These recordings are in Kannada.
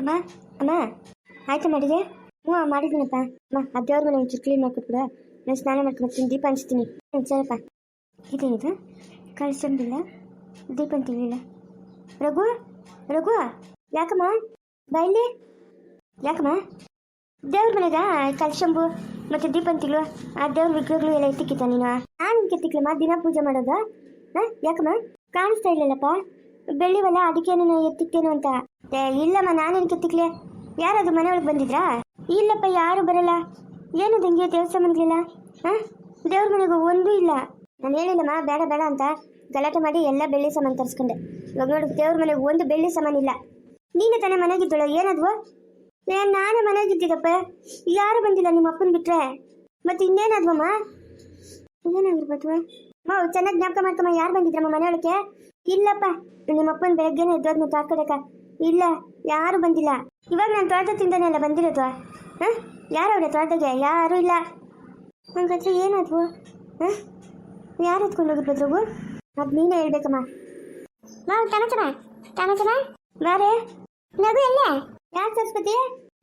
ಅಮ್ಮ ಅಮ್ಮ. ಆಯ್ತಾ ಮಾಡಿದೆ ಹ್ಞೂ ಮಾಡಿದ್ದೀನಪ್ಪ. ಅಮ್ಮ ಆ ದೇವ್ರ ಮನೆ ಒಂಚೂರು ಕ್ಲೀನ್ ಮಾಡ್ಕೊಟ್ಬಿಡ ನಾನು ಸ್ನಾನ ಮಾಡ್ಕೊಂಡು ದೀಪ ಹಂಚ್ತೀನಿ. ಹ್ಞೂ, ಸರಪ್ಪ. ಇದೇನಿದು? ಕಳ್ಸಂಬಿಲ್ಲ ದೀಪ ಅಂತಿರ್ಲಿಲ್ಲ ರಘು ರಘು, ಯಾಕಮ್ಮ? ಬೈಲಿ ಯಾಕಮ್ಮ? ದೇವ್ರ ಮನೆಗ ಕಲ್ಶಂಬು ಮತ್ತೆ ದೀಪಂತಿಗಳು ಆ ದೇವ್ರ ವಿಗ್ರಹಗಳು ಎಲ್ಲ ಎತ್ತಿಕ್ಕಿತ್ತ ನೀನು? ನಾನು ಎತ್ತಿಕ್ಲಮ್ಮ ದಿನ ಪೂಜೆ ಮಾಡೋದು? ಹಾಂ, ಯಾಕಮ್ಮ? ಕಾಣಿಸ್ತಾ ಇಲ್ಲಲ್ಲಪ್ಪ ಬೆಳ್ಳಿವಲ್ಲ ಅದಕ್ಕೆ ನಾನು ಎತ್ತಿಕ್ತೇನು ಅಂತ? ಇಲ್ಲಮ್ಮ, ನಾನೇನು ಕೆತ್ತಿಕ್ಲೆ? ಯಾರದು ಮನೆಯೊಳಗೆ ಬಂದಿದ್ರಾ? ಇಲ್ಲಪ್ಪ, ಯಾರು ಬರಲ್ಲ. ಏನದು ದೇವಸ್ಥಾನ ದೇವಸ್ಥಾನಗಳಿಲ್ಲ ಹಾಂ? ದೇವ್ರ ಮನೆಗೂ ಒಂದೂ ಇಲ್ಲ. ನಾನು ಹೇಳಿಲ್ಲಮ್ಮ, ಬೇಡ ಬೇಡ ಅಂತ ಗಲಾಟೆ ಮಾಡಿ ಎಲ್ಲ ಬೆಳ್ಳಿ ಸಾಮಾನು ತರಿಸ್ಕೊಂಡೆ. ಇವಾಗ ನೋಡು, ದೇವ್ರ ಮನೆಗೆ ಒಂದು ಬೆಳ್ಳಿ ಸಾಮಾನು ಇಲ್ಲ. ನೀನು ತಾನೇ ಮನೆಗಿದ್ದಳು, ಏನದ್ವು? ಏ, ನಾನೇ ಮನೆಗಿದ್ದಿದ್ದಪ್ಪ ಯಾರು ಬಂದಿಲ್ಲ ನಿಮ್ಮ ಅಪ್ಪನ ಬಿಟ್ರೆ. ಮತ್ತೆ ಇನ್ನೇನದ್ವಮ್ಮ? ಏನಾಗಿರ್ಬೋದು ಮಾವು ಚೆನ್ನಾಗಿ ಜ್ಞಾಪಕ ಮಾಡ್ಕಮ್ಮ, ಯಾರು ಬಂದಿದ್ರಮ್ಮ ಮನೆಯೊಳಗೆ ಇಲ್ಲಪ್ಪ ನಿಮ್ಮ ಅಪ್ಪನ ಬೆಳಗ್ಗೆನೆ ಎದ್ದೋದ್ನ ತೋರ್ಕೊಡಕ ಇಲ್ಲ ಯಾರು ಬಂದಿಲ್ಲ. ಇವಾಗ ನಾನು ತೋಟದಿಂದನೇ ಅಲ್ಲ ಬಂದಿರೋದು. ಹಾಂ? ಯಾರು ಅವ್ರೆ ತೋಟದಾಗೆ? ಯಾರು ಇಲ್ಲ. ಹಂಗಾದ್ರೆ ಏನಾದ್ವು? ಹಾಂ? ಯಾರು ಎತ್ಕೊಂಡು ಹೋಗಿರ್ಬೋದು ಅದು ನೀನೇ ಹೇಳ್ಬೇಕಮ್ಮ. ಮಾವು ಟಮಟಮ ಟಮಟಮ ಬಾರೆ ನಗು ಎಲ್ಲ? ಯಾಕೆ ಸರಸ್ವತಿ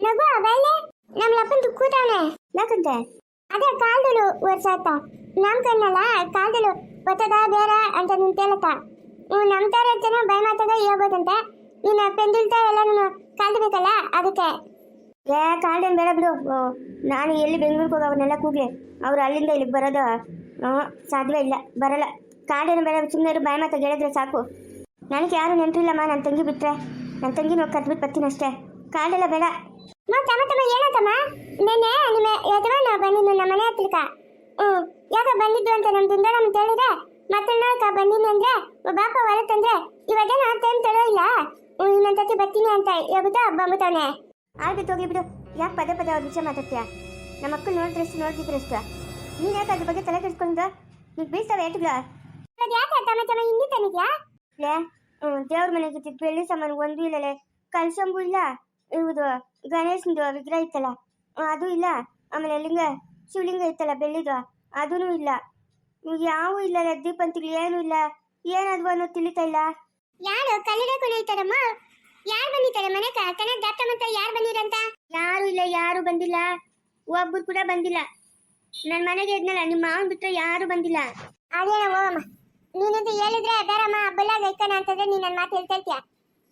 ನಗು ಅವೆಲ್ಲೇ ನಮ್ಮ ಲಪ್ಪನ್ ಕೂತವನೆ. ಯಾಕಂತೆ? ಅದೇ ಕಾಲ್ದಳು ವರ್ಷ ಆಯ್ತಾ. ನಮ್ ಕಣ್ಣಲ್ಲ ಕಾಲ್ದಳು ಒತ್ತದ ಬೇರೆ ಅಂತ ನಿಂತೇಳತ್ತ. ನೀವು ನಮ್ ತರ ಇರ್ತಾನೆ ಭಯ ಮಾತಾಗ ಹೇಳ್ಬೋದಂತೆ. ನೀನು ಪೆಂದಿಲ್ತಾ ಎಲ್ಲ ನೀನು ಕಾಲ್ದಬೇಕಲ್ಲ ಅದಕ್ಕೆ. ಏ ಕಾಲ್ಡೇನ್ ಬೇಡ ಬಿಡು. ನಾನು ಎಲ್ಲಿ ಬೆಂಗಳೂರಿಗೆ ಹೋಗಿ ಅವ್ರನ್ನೆಲ್ಲ ಕೂಗ್ಲಿ. ಅವ್ರು ಅಲ್ಲಿಂದ ಇಲ್ಲಿಗೆ ಬರೋದು ಸಾಧ್ಯ ಇಲ್ಲ. ಬರಲ್ಲ. ಕಾಲ್ಡೇನು ಬೇಡ ಸುಮ್ಮನೆ ಬಾಯಿ ಮಾತಾಗ ಹೇಳಿದ್ರೆ ಸಾಕು. ನನಗೆ ಯಾರು ನೆಂಟ್ರಿಲ್ಲಮ್ಮ ನನ್ನ ತಂಗಿ ಬಿಟ್ಟರೆ ನನ್ನ ತಂಗಿ ನೋಡಿ ಕತ್ಬಿಟ್ಟು ಬರ್ತೀನಿ ಅಷ್ಟೇ. ಕಾಲ್ಡೆಲ್ಲ ಬೇಡ. ತಮ್ಮ ತಮ್ಮ ಏನತ್ತಮ್ಮ ನೆನ್ನೆ ನಿಮ್ಮ ಯಜಮಾನ ಬಂದಿದ್ದು ನಮ್ಮ ಮನೆ ಹತ್ತಿರಕ್ಕ ಹ್ಞೂ ಯಾಕೆ ಬಂದಿದ್ದು ಅಂತ ನಮ್ಮ ದುಂದ ನಮ್ಗೆ ಹೇಳಿದ್ರೆ? ಮತ್ತೆ ಬಂದೀನಿ ಬಂದಿನಿ ಅಂದ್ರೆ ಬಾಪ ಹೊರತಂದ್ರೆ ಇವಾಗೇನು ಅಂತೇನು ತಡೋ ಇಲ್ಲ. ಇನ್ನೊಂದ್ಸತಿ ಬರ್ತೀನಿ ಅಂತ ಹೇಳ್ಬಿಟ್ಟು ಬಂಬುತ್ತವನೆ ಆಯ್ತು ಹೋಗಿ ಬಿಡು. ಯಾಕೆ ಪದೇ ಪದೇ ಅವ್ರ ವಿಷಯ ಮಾತಾಡ್ತೀಯ? ನಮ್ಮ ಮಕ್ಕಳು ನೋಡಿದ್ರಷ್ಟು ನೋಡ್ತಿದ್ರಷ್ಟು ನೀನು ಯಾಕೆ ಅದ್ರ ಬಗ್ಗೆ ತಲೆ ಕೆಡ್ಸ್ಕೊಂಡು ನೀನು ಬೀಳ್ತಾವೆ ಏಟುಗಳ? ಯಾಕೆ ತಮ್ಮ ತಮ್ಮ ಇನ್ನೂ ತಂದಿದ್ಯಾ ಲೇ ದೇವ್ರ ಮನೆಗೆ ಇದ್ದಿದ್ದು ಬೆಳ್ಳಿ ಸಾಮಾನು ಒಂದು ಇಲ್ಲಲೇ ಕಲ್ಸಂಬು ಇಲ್ಲ. ಇವುದು ಗಣೇಶನದು ವಿಗ್ರಹ ಇತ್ತಲ್ಲ. ಅದು ಇಲ್ಲ. ಆಮೇಲೆ ಲಿಂಗ ಶಿವಲಿಂಗ ಇತ್ತಲ್ಲ ಬೆಳ್ಳಿದು. ಅದೂ ಇಲ್ಲ. ಯಾವೂ ಇಲ್ಲ ದೀಪಂತಿಗಳು ಏನೂ ಇಲ್ಲ. ಏನಾದ್ವು ಅನ್ನೋದು ತಿಳಿತಾ ಇಲ್ಲ. ಯಾರು? ಕಲ್ಲಿಡ ಕುಣಿತಾರಮ್ಮ ಯಾರು ಬಂದಿದ್ದಾರೆ ಮನೆ ಕನ ದತ್ತ ಮತ್ತ ಯಾರು ಬಂದಿರಂತ? ಯಾರು ಇಲ್ಲ ಯಾರು ಬಂದಿಲ್ಲ. ಒಬ್ಬರು ಕೂಡ ಬಂದಿಲ್ಲ. ನನ್ನ ಮನೆಗೆ ಇದ್ನಲ್ಲ ನಿಮ್ಮ ಮಾವನ್ ಬಿಟ್ರೆ ಯಾರು ಬಂದಿಲ್ಲ. ಅದೇನ ಹೋಗಮ್ಮ ನೀನಂತ ಹೇಳಿದ್ರೆ ಬೇರಮ್ಮ ಬಲ್ಲಾಗ ಐತಾನ ಅಂತಂದ್ರೆ ನೀನ್ ನನ್ನ ಮಾತು ಹೇಳ್ತಾ ಇರ್ತೀಯ.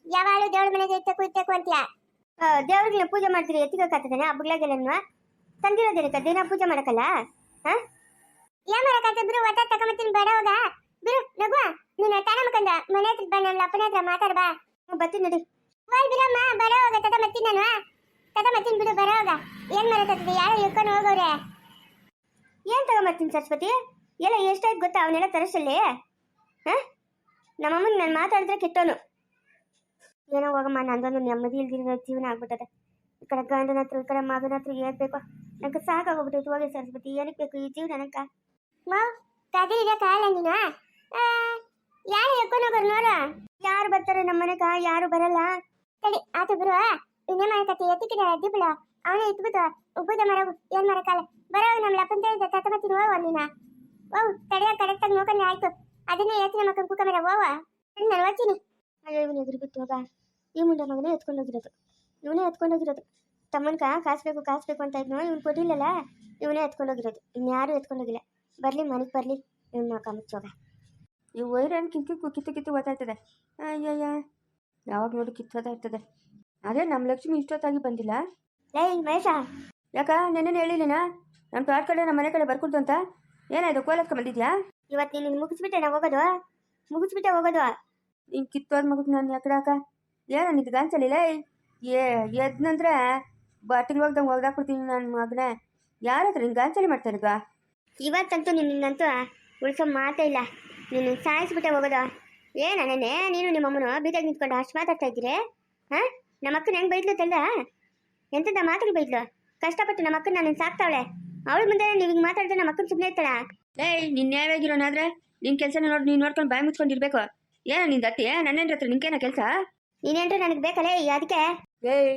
ಯಾವಾಗಲೂ ದೇವ್ರ ಮನೆಗೆ ಇತ್ತಕು ಇತ್ತಕು ಅಂತೀಯ. ದೇವ್ರಿಗೆ ಪೂಜೆ ಮಾಡ್ತೀರಿ ಎತ್ತಿಗಾಗ್ತದೇನೆ ಹಬ್ಬಗಳಾಗೆಲ್ಲ ತಂದಿರೋದೇನಕ್ಕ? ದಿನ ಪೂಜೆ ಮಾಡಕ್ಕಲ್ಲ? ಹಾ ಏನ್ ಮಾಡಕತ್ತ ಬಿಡು ಒತ್ತ ತಕೊಂಬತ್ತೀನಿ ಬೇಡ ಹೋಗ ಬಿಡು ನಗುವ ನೀನು ತಾನ ಮಕ್ಕಂದ ಮನೆ ಹತ್ರ ಬಾ ನಮ್ಮ ಅಪ್ಪನ ಹತ್ರ ಮಾತಾಡ ಬಾ. ಬರ್ತೀನಿ ನಡಿ. ಬಾಯ್ ಬಿಡಮ್ಮ ಬರ ಹೋಗ ತಕೊಂಬತ್ತೀನಿ ನಾನು. ತಕೊಂಬತ್ತೀನಿ ಬಿಡು ಬರ ಹೋಗ ಏನ್ ಮಾಡಕತ್ತದೆ ಯಾರು ಇಳ್ಕೊಂಡು ಹೋಗೋರೆ. ಏನ್ ತಗೊಂಬರ್ತೀನಿ ಸರಸ್ವತಿ? ಎಲ್ಲ ಎಷ್ಟಾಯ್ತು ಗೊತ್ತಾ ಅವನ್ನೆಲ್ಲ ತರಿಸಲ್ಲಿ? ಹಾ? ನಮ್ಮಮ್ಮನ ನಾನು ಮಾತಾಡಿದ್ರೆ ಕಿತ್ತೋನು ಏನೋ ಹೋಗಮ್ಮ ನಂದೊಂದು ನೆಮ್ಮದಿ ಇಲ್ದಿರೋ ಜೀವನ ಆಗ್ಬಿಟ್ಟದೆ. ಈ ಕಡೆ ಗಂಡನ ಹತ್ರ ಈ ಕಡೆ ಮಗನ ಹತ್ರ ಏನ್ ಬೇಕೋ ನಂಗೆ ಸಾಕಾಗೋಗ್ಬಿಟ್ಟೈತೆ ಹೋಗಿ ಸರಸ್ವತಿ ಏನಕ್ಕೆ ಬೇಕು ಈ ಜೀವನ ನಂಕ ಮಾವ್ ಕದೆ ಇದೆ ಕಾಲ ನೀನು? ಯಾರು ಎಕ್ಕೊಂಡು ಹೋಗೋರು ನೋಡು. ಯಾರು ಬರ್ತಾರೆ ನಮ್ಮ ಮನೆಗ ಯಾರು ಬರಲ್ಲ. ತಡಿ, ಆತು ಬಿಡು ಇನ್ನೇ ಮಾಡಕತ್ತಿ ಎತ್ತಿಕಿದ ದಿಬ್ಳು ಅವನೇ ಇದ್ಬಿಟ್ಟು ಉಬ್ಬದ ಮರ, ಏನ್ ಮರಕಾಲ ಬರೋ ನಮ್ಮ ಲಪ್ಪನ್ ಹೇಳಿದ ತತ್ತಮತ್ತೀನಿ ಹೋವ ನೀನ. ಓ ತಡೆಯ ಕರೆಕ್ಟಾಗಿ ನೋಡ್ಕೊಂಡು, ಆಯ್ತು. ಅದನ್ನೇ ಎತ್ತಿನ ಮಕ್ಕಳು ಕುಕ ಮರ ಹೋವ ನಾನು ಓದ್ತೀನಿ ಅಯ್ಯೋ, ಇವನು ಎದುರು ಬಿಟ್ಟು ಹೋಗ. ಈ ಮುಂಡ ಮಗನೇ ಎತ್ಕೊಂಡೋಗಿರೋದು ಇವನೇ ಎತ್ಕೊಂಡೋಗಿರೋದು ತಮ್ಮನ್ಕ ಕಾಸ್ಬೇಕು ಕಾಸ್ಬೇಕು ಅಂತ ಇದ್ನು, ಇವ್ನು ಕೊಟ್ಟಿಲ್ಲಲ್ಲ ಇವನೇ ಎತ್ಕೊಂಡೋಗಿರೋದು ಇನ್ಯಾರು ಎತ್ಕೊಂಡೋಗಿಲ್ಲ ಬರ್ಲಿ ಮನೆಗೆ ಬರ್ಲಿ ನಿಮ್ಮ ಈ ವೈರನ್ ಕಿತ್ತು ಕಿತ್ತು ಕಿತ್ತು ಗೊತ್ತಾಯ್ತದೆ ಅಯ್ಯಯ್ಯ ಯಾವಾಗ ನೋಡಿ ಕಿತ್ತೋದ ಇರ್ತದೆ ಅದೇ ನಮ್ಮ ಲಕ್ಷ್ಮಿ ಇಷ್ಟೊತ್ತಾಗಿ ಬಂದಿಲ್ಲ? ಏಯ್ ಮಹೇಶ. ಯಾಕ ನೆನ್ನೆ ಹೇಳಿಲ್ಲ ನಮ್ಮ ತೋಟ ಕಡೆ ನಮ್ಮ ಮನೆ ಕಡೆ ಬರ್ಕೊಡ್ತು ಅಂತ? ಏನಾಯ್ತು ಕೋಲಕ್ಕೆ ಬಂದಿದ್ಯಾ? ಇವತ್ತು ನೀನು ಮುಗಿಸ್ಬಿಟ್ಟೆ ನಾವು ಹೋಗೋದು? ಮುಗಿಸ್ಬಿಟ್ಟೆ ಹೋಗೋದು? ನೀನು ಕಿತ್ತೋದ್ ಮಗು ನಾನು ಯಾಕಡಾಕ ಏನೋ ನಿಂದು ಗಾಂಚಲಿಲ್ಲ ಏ ಎದ್ನಂದ್ರೆ ಬಾಟಿಗೆ ಹೋಗ್ದಂಗೆ ಹೋಗ್ದಾಕ್ಬಿಡ್ತೀನಿ ನನ್ನ ಮಗನೇ. ಯಾರ ಹತ್ರ ನಿನ್ ಗಾಂಚಲಿ ಮಾಡ್ತಾನೀಗ? ಇವತ್ತಂತೂ ನಿನ್ನಂತೂ ಉಳಿಸೋ ಮಾತೇ ಇಲ್ಲ. ನೀನು ಸಾಯಿಸ್ಬಿಟ್ಟೆ ಹೋಗೋದು. ಏ ನೆನೆ ನೀನು ನಿಮ್ಮಮ್ಮನು ಬೀದಾಗ ನಿಂತ್ಕೊಂಡು ಅಷ್ಟು ಮಾತಾಡ್ತಾ ಇದ್ದೀರಿ? ಹಾಂ? ನಮ್ಮ ಅಕ್ಕನ ಹೆಂಗೆ ಬೈದ್ಲು ತಲ್ಲ ಎಂತದ ಮಾತಾಡಿ ಬೈದ್ಲು? ಕಷ್ಟಪಟ್ಟು ನಮ್ಮ ಅಕ್ಕನ ನಾನು ಸಾಕ್ತಾವಳೆ. ಅವಳ ಮುಂದೆ ನೀವು ಹಿಂಗೆ ಮಾತಾಡಿದ್ರೆ ನಮ್ಮ ಅಕ್ಕನ ಸುಮ್ಮನೆ ಇರ್ತಾಳ? ಏಯ್ ನಿನ್ನ ನ್ಯಾಯವಾಗಿರೋನಾದ್ರೆ ನಿನ್ನ ಕೆಲಸನ ನೋಡಿ ನೀನು ನೋಡ್ಕೊಂಡು ಬಾಯಿ ಮುಚ್ಕೊಂಡಿರ್ಬೇಕು ಏನೋ ನಿಂದ ಅತ್ತಿ ನನ್ನೇನ್ರ ಹತ್ರ ನಿನ್ಕೇನ ಕೆಲಸ? ನೀನೇನ್ರು ನನಗೆ ಬೇಕಲ್ಲೇ ಅದಕ್ಕೆ ಏಯ್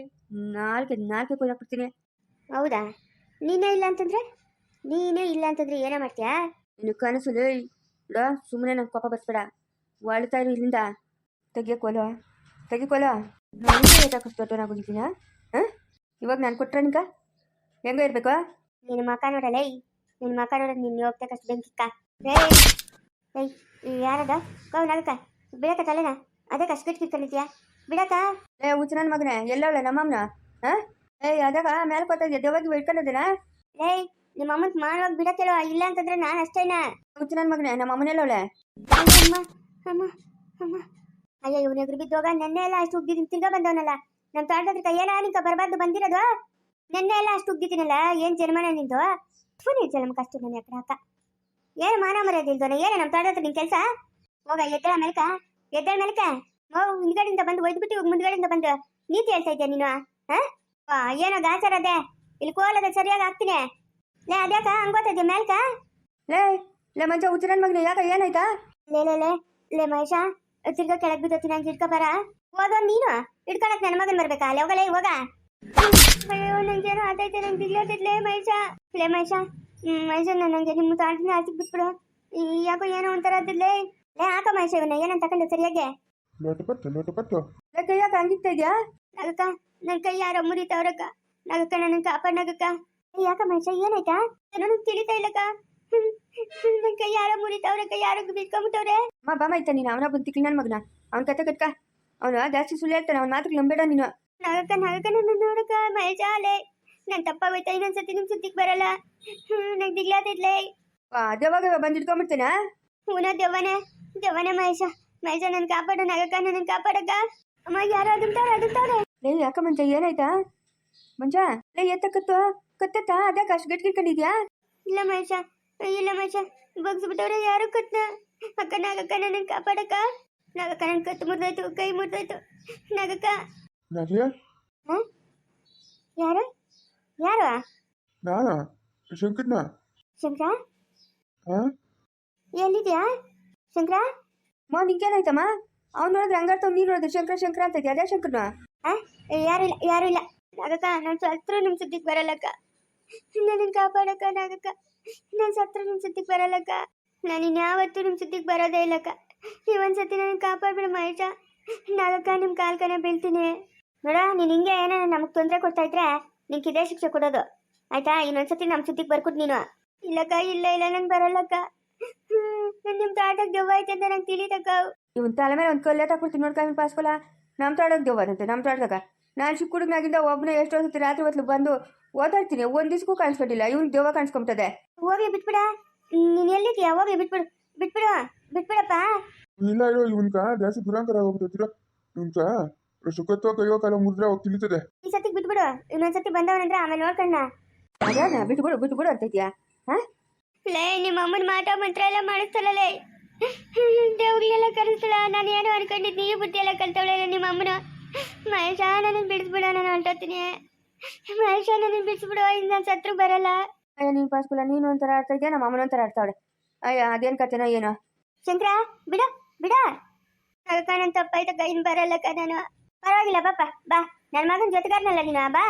ನಾಲ್ಕು ನಾಲ್ಕೆ ಕೊಡ್ತೀನಿ ಹೌದಾ? ನೀನೇ ಇಲ್ಲ ಅಂತಂದ್ರೆ? ನೀನೇ ಇಲ್ಲ ಅಂತಂದ್ರೆ ಏನೇ ಮಾಡ್ತೀಯಾ? ನಿನ್ನ ಕನಸು ನೋಡ ಸುಮ್ಮನೆ ನಂಗೆ ಕೋಪ ಬರ್ಸ್ಬೇಡ. ಒಳ್ತಾ ಇರು ಇಲ್ಲಿಂದ. ತೆಗಿಯೋಕೋಲೋ ತೆಗಿಕೋಲೋ ದೊಡ್ಡವನಾಗೋಗಿದ್ದೀನ? ಹಾಂ? ಇವಾಗ ನಾನು ಕೊಟ್ರೆ ನಿಂಗ? ಹೆಂಗ ಇರಬೇಕು? ನಿನ್ನ ಮಕ ನೋಡಲ್ಲ ನಿನ್ನ ಮಕ ನೋಡೋದು ನಿನ್ನ ಹೋಗ್ತಕ್ಕಷ್ಟು ಬೆಂಕಿಕ್ಕ ಏಯ್ ಯಾರದ? ಕೌ ನಗಕ ಬಿಡಕ ತಲೆನ. ಅದೇ ಕಷ್ಟ ಕಿಟ್ಕಿಟ್ಕೊಂಡಿದ್ಯಾ ಬಿಡಕ ಏ ಹುಚ್ಚ ನನ್ನ ಮಗನೇ ಎಲ್ಲವಳೆ ನಮ್ಮಮ್ಮನ? ಹಾಂ? ಏಯ್ ಅದಾಗ ಮೇಲೆ ಕೊತ್ತಿದ್ಯಾ ದೆವ್ವಾಗಿ ಇಟ್ಕೊಂಡಿದ್ದೀನ? ಏಯ್ ನಿಮ್ಮ ಅಮ್ಮನ್ ಮಾಡೋದ್ ಬಿಡಕ್ಕೆಲ್ಲ ಇಲ್ಲ ಅಂತಂದ್ರೆ ನಾನು ಅಷ್ಟೇನಾ? ಹುಚ್ಚ ನನ್ನ ಮಗನೇ ನಮ್ಮ ಅಮ್ಮನೆಲ್ಲವಳೆ ಅಮ್ಮ ಅಮ್ಮ ಅಮ್ಮ. ಅಯ್ಯ ಇವನ ಎದುರು ಬಿದ್ದೋಗ ನೆನ್ನೆ ಎಲ್ಲ ಅಷ್ಟು ಉಗ್ದಿದ್ದೀನಿ ತಿರ್ಗಾ ಬಂದವನಲ್ಲ. ನಮ್ಮ ತೋಟದ ಕೈಯಲ್ಲ ನಿಂಕ ಬರಬಾರ್ದು ಬಂದಿರೋದು? ನೆನ್ನೆ ಎಲ್ಲ ಅಷ್ಟು ಉಗ್ದಿದ್ದೀನಲ್ಲ ಏನ್ ಜನ್ಮನ ನಿಂದು? ಫೋನ್ ಇದ್ದ ನಮ್ಮ ಕಷ್ಟ ನನ್ನ ಅಕ್ಕ ಅಕ್ಕ. ಏನು ಮಾನ ಮರ್ಯಾದೆ ಇಲ್ದೋನ? ಏನು ನಮ್ಮ ತೋಟದ ನಿನ್ ಕೆಲಸ? ಹೋಗ ಎದ್ದಳ ಮೇಲ್ಕ ಎದ್ದಳ ಮೇಲ್ಕ ಹೋ ಹಿಂದ್ಗಡೆಯಿಂದ ಬಂದು ಒಯ್ದ್ಬಿಟ್ಟು ಇವಾಗ ಮುಂದ್ಗಡೆಯಿಂದ ಬಂದು. ನೀತಿ ಹೇಳ್ತಾ ಇದ್ಯಾ ನೀನು ಹಾ ಏನೋ ಗಾಚಾರ ಅದೇ ಇಲ್ಲಿ ಕೋಲದ ಸರಿಯಾಗಿ ಹಾಕ್ತೀನಿ. ಲೇ ಅದ್ಯಾಕ? ಹಂಗೋತದ್ಯ ಮೇಲ್ಕ ಲೇ ಲೇ ಮಂಚ ಹುಚ್ಚ ನನ್ನ ಮಗನೇ ಯಾಕ ಏನಾಯ್ತಾ? ಲೇ ಲೇ ಲೇ ಲೇ ಮಹೇಶ ತಿರ್ಗ ಕೆಳಗ್ ಬಿದ್ದೋತಿ ನಂಗೆ ಹಿಡ್ಕೊ ಬರ. ಹೋದೋ ನೀನು? ಹಿಡ್ಕೊಳಕ್ ನನ್ನ ಮಗನ್ ಬರ್ಬೇಕಾ? ಅಲ್ಲೇ ಹೋಗಲೇ ಹೋಗ. ಅಯ್ಯೋ ನಂಗೇನು ಆತೈತೆ ನಂಗೆ ದಿಗ್ಲತ್ತಿದ್ಲೇ ಮಹೇಶ. ಲೇ ಮಹೇಶ ಹ್ಮ್ ಮಹೇಶ ನಂಗೆ ನಿಮ್ಮ ತಾಂಟಿನ ಆಚೆಗೆ ಬಿಟ್ಬಿಡು. ಈ ಯಾಕೋ ಏನೋ ಒಂಥರ ಆತಿದ್ಲೇ ಲೇ ಹಾಕ ಮಹೇಶ ಇವನ್ನ ಏನಂತ ತಕೊಂಡು ಸರಿಯಾಗಿ. ಲೋಟಪಟ್ಟು ಪತ್ತು ಲೇ ಕೈ ಯಾಕೆ ಹಂಗಿತ್ತ ಇದೆಯಾ? ನಗಕ್ಕ ನನ್ನ ಕೈ ಯಾರೋ ಮುರಿತವ್ರಕ್ಕ. ನಗಕ್ಕ ನನ್ನ ಕಾಪಾಡ್ ನಗಕ್ಕ ಯಾಕ ಮಹೇಶ ಏನಾಯ್ತಾ? ನನಗ್ ತಿಳಿತಾ ಇಲ್ಲಕ್ಕ. ನನ್ನ ಕೈ ಯಾರೋ ಕೈ ಯಾರ ಬಿಟ್ಕೊಂಬಿಟ್ಟವ್ರೆ ಅಮ್ಮ ಬಾ ಇತ್ತ ನೀನು ಅವನ ಬಂತಿಕ್ಲಿ ನನ್ನ ಮಗನ. ಅವ್ನ ಕತೆ ಕಟ್ಕ. ಅವನು ಜಾಸ್ತಿ ಸುಳ್ಳು ಹೇಳ್ತಾನೆ ಅವ್ನ ಮಾತ್ರ ನಂಬೇಡ ನೀನು. ನಾಗಕ್ಕ ನಾಗಕ್ಕ ನನ್ನ ನೋಡಕ ಮಹೇಶ ಅಲೆ ನನ್ ತಪ್ಪಾಗೋಯ್ತಾ ಇನ್ನೊಂದ್ಸತಿ ನಿಮ್ ಸುದ್ದಿಗ್ ಬರಲ್ಲ. ಹ್ಮ್ ದಿಗ್ಲಾತಿದ್ಲೆ. ಅದೇವಾಗ ಬಂದು ಇಟ್ಕೊಂಡ್ಬಿಡ್ತೇನಾ ಹೂನ ದೆವ್ವನೆ. ದೆವ್ವನೆ ಮಹೇಶ. ಮಹೇಶ ನನ್ ಕಾಪಾಡು ನಾಗಕ್ಕ ನನ್ನ ಕಾಪಾಡಕ್ಕ. ಅಮ್ಮ ಯಾರು ಅದುಂತವ್ರೆ ಅದುಂತವ್ರೆ ಏ ಯಾಕ ಮಂಚ ಏನಾಯ್ತಾ? ಮಂಚ ಲೇ ಎತ್ತ ಕತ್ತ ಕತ್ತತ್ತ? ಅದ್ಯಾಕೆ ಅಷ್ಟು ಗಟ್ಟಿ ಕಿಟ್ಕೊಂಡಿದ್ಯಾ? ಇಲ್ಲ ಮಹೇಶ ಇಲ್ಲ ಮಹೇಶ ಬಗ್ಸ್ಬಿಟ್ಟವ್ರೆ ಯಾರು ಕತ್ನ? ಅಕ್ಕ ನಗಕ್ಕ ನನ್ನ ಕಾಪಾಡಕ್ಕ. ನಗಕ್ಕ ನನ್ ಕತ್ತು ಮುರಿದಾಯ್ತು ಕೈ ಮುರಿದಾಯ್ತು. ನಾಗಕ್ಕ. ನಾಜಿಯ ಹ? ಯಾರು? ಯಾರು? ನಾನಾ? ಶಂಕರ್ನ? ಶಂಕರ? ಹಾ? ಎಲ್ಲಿದ್ಯಾ? ಶಂಕರ? ಮಾ ನಿಂಗೇನಾಯ್ತಮ್ಮ? ಅವ್ನು ನೋಡಿದ್ರೆ ಹಂಗಾರ್ತಾವ್ ನೀನು ನೋಡಿದ್ರೆ ಶಂಕರ ಶಂಕರ ಅಂತ ಇದ್ಯಾ? ಅದೇ ಶಂಕರ್ನ? ಏ ಯಾರು ಇಲ್ಲ ಯಾರು ಇಲ್ಲ. ನಾಗಕ್ಕ ನಾನು ಸತ್ರ ನಿಮ್ಮ ಸುದ್ದಿಗೆ ಬರಲ್ಲಕ್ಕ. ನನ್ನ ಕಾಪಾಡಕ್ಕ, ನಾಗಕ್ಕ. ನಾನು ಸತ್ರ ನಿಮ್ಮ ಸುದ್ದಿಗೆ ಬರಲ್ಲಕ್ಕ. ನಾನು ಇನ್ಯಾವತ್ತೂ ನಿಮ್ಮ ಸುದ್ದಿಗೆ ಬರೋದೇ ಇಲ್ಲಕ್ಕ. ನೀವೊಂದ್ಸತಿ ನನ್ನ ಕಾಪಾಡ್ಬಿಡು ಮಹೇಶ. ನಾಗಕ್ಕ ನಿಮ್ಮ ಕಾಲ್ಕನ ಬೀಳ್ತೀನಿ. ನೋಡ, ನೀನು ಹಿಂಗೆ ಏನೋ ನಮಗೆ ತೊಂದರೆ ಕೊಡ್ತಾ ಇದ್ರೆ ನಿನ್ಗೆ ಇದೇ ಶಿಕ್ಷೆ ಕೊಡೋದು. ಆಯ್ತಾ? ಇನ್ನೊಂದ್ಸತಿ ನಮ್ಮ ಸುದ್ದಿಗೆ ಬರ್ಕೊಟ್ ನೀನು. ಇಲ್ಲಕ್ಕ, ಇಲ್ಲ ಇಲ್ಲ, ನಂಗೆ ಬರಲ್ಲಕ್ಕ. ನಾನು ನಿಮ್ಮ ತಾಟಕ್ ದೆವ್ವ ಐತೆ ಅಂತ ನಂಗೆ ತಿಳಿತಕ್ಕ. ಇವನ್ ತಲೆ ಮೇಲೆ ಒಂದು ಕಲ್ಲೆ ತಗೊಡ್ತೀನಿ ನೋಡ್ಕೊಂಡು ಪಾಸ್ಕೊಲ್ಲ ನಮ್ಮ ತಾಡಕ್ಕೆ ದೆವ್ವದಂತೆ ನಮ್ಮ ತಾಡ್ದಾಗ ನಾನು ಚಿಕ್ಕ ಹುಡುಗನಾಗಿಂದ ಒಬ್ಬನೇ ಎಷ್ಟೋ ಸತಿ ರಾತ್ರಿ ಹೊತ್ತು ಬಂದು ಓದಾಡ್ತೀನಿ. ಒಂದು ದಿವ್ಸಕ್ಕೂ ಕಾಣಿಸ್ಕೊಟ್ಟಿಲ್ಲ ಇವ್ನು ದೇವ ಕಾಣಿಸ್ಕೊಂಬಿಟ್ಟದೆ. ಹೋಗಿ ಬಿಟ್ಬಿಡ. ನೀನ್ ಎಲ್ಲಿದ್ಯಾ? ಹೋಗಿ ಬಿಟ್ಬಿಡು. ಬಿಟ್ಬಿಡು ಬಿಟ್ಬಿಡಪ್ಪ. ಇಲ್ಲ ಇರೋ ಇವನ್ಕ ಜಾಸ್ತಿ ದುರಾಂಕರ ಹೋಗ್ಬಿಟ್ಟಿರ ಇವನ್ಕ ಸುಖತ್ವ ಕೈಯೋ ಕಾಲ ಮುದ್ರೆ ಹೋಗಿ ತಿಳಿತದೆ. ಈ ಸತಿ ಬಿಟ್ಬಿಡು. ಇನ್ನೊಂದ್ಸತಿ ಬಂದವನಂದ್ರೆ ಆಮೇಲೆ ನೋಡ್ಕಣ್ಣ. ಅದೇನ ಬಿಟ್ಬಿಡು ಬಿಟ್ಬಿಡು ಅಂತಿದ್ಯಾ ಹಾ? ಲೇ ನಿಮ್ಮ ಅಮ್ಮನ ಮಾಟ ಮಂತ್ರ ಎಲ್ಲ ಮಾಡಿಸ್ತಾಳಲ್ಲೇ ದೇವ್ರಿಗೆಲ್ಲ ಕರೆಸ್ತಾಳ. ನಾನು ಏನೋ ಅನ್ಕೊಂಡಿದ್ದು ನೀವು ಬುದ್ಧಿ ಎಲ್ಲ ಕಲ್ತವಳೆ ನಿಮ್ಮ ಅಮ್ಮನ. ಮಹೇಶ ನನ್ನ ಬಿಡಿಸ್ಬಿಡ ನಾನು ಹೊಂಟೋತೀನಿ ಮಹೇಶ ನನ್ನ ಬಿಡಿಸ್ಬಿಡು ಇನ್ನು ಸತ್ರು ಬರಲ್ಲ. ಅಯ್ಯೋ ನೀನು ಪಾಸ್ಕೂಲ ನೀನು ಒಂಥರ ಆಡ್ತಾ ಇದೆಯಾ? ನಮ್ಮ ಅಮ್ಮನ ಒಂಥರ ಆಡ್ತಾವಳೆ. ಅಯ್ಯ ಅದೇನು ಕತೆನೋ ಏನೋ. ಶಂಕರ ಬಿಡ ಬಿಡ. ಅದಕ್ಕ ತಪ್ಪಾಯ್ತು ತಪ್ಪಾಯ್ತಕ್ಕ ಇನ್ನು ಕ ನಾನು. ಪರವಾಗಿಲ್ಲ ಪಾಪ ಬಾ. ನನ್ನ ಮಗನ ಜೊತೆಗಾರನಲ್ಲ ನೀನು ಬಾ.